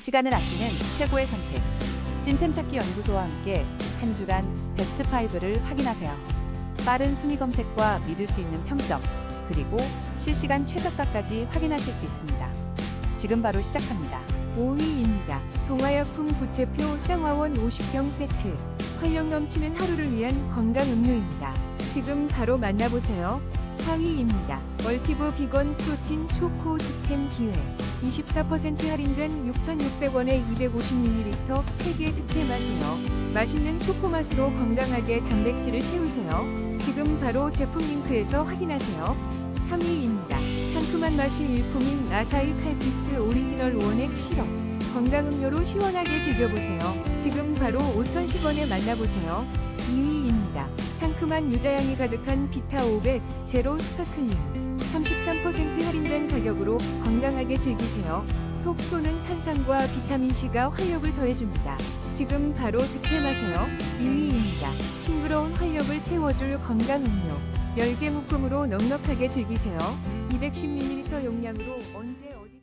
시간을 아끼는 최고의 선택. 찐템 찾기 연구소와 함께 한 주간 베스트 5를 확인하세요. 빠른 순위 검색과 믿을 수 있는 평점, 그리고 실시간 최저가까지 확인하실 수 있습니다. 지금 바로 시작합니다. 5위입니다. 동화약품 부채표 쌍화원 50병 세트. 활력 넘치는 하루를 위한 건강 음료입니다. 지금 바로 만나보세요. 4위입니다. 멀티브 비건 프로틴 초코 득템 기회. 24% 할인된 6,600원에 250ml 3개 득템하세요. 맛있는 초코 맛으로 건강하게 단백질을 채우세요. 지금 바로 제품 링크에서 확인하세요. 3위입니다. 상큼한 맛이 일품인 아사히 칼피스 오리지널 원액 시럽. 건강 음료로 시원하게 즐겨보세요. 지금 바로 5,010원에 만나보세요. 2위입니다. 상큼한 유자향이 가득한 비타 500 제로 스파클링. 33% 할인 된 가격으로 건강하게 즐기세요. 톡 쏘는 탄산과 비타민C가 활력을 더해줍니다. 지금 바로 득템하세요. 2위입니다. 싱그러운 활력을 채워줄 건강 음료. 10개 묶음으로 넉넉하게 즐기세요. 210ml 용량으로 언제 어디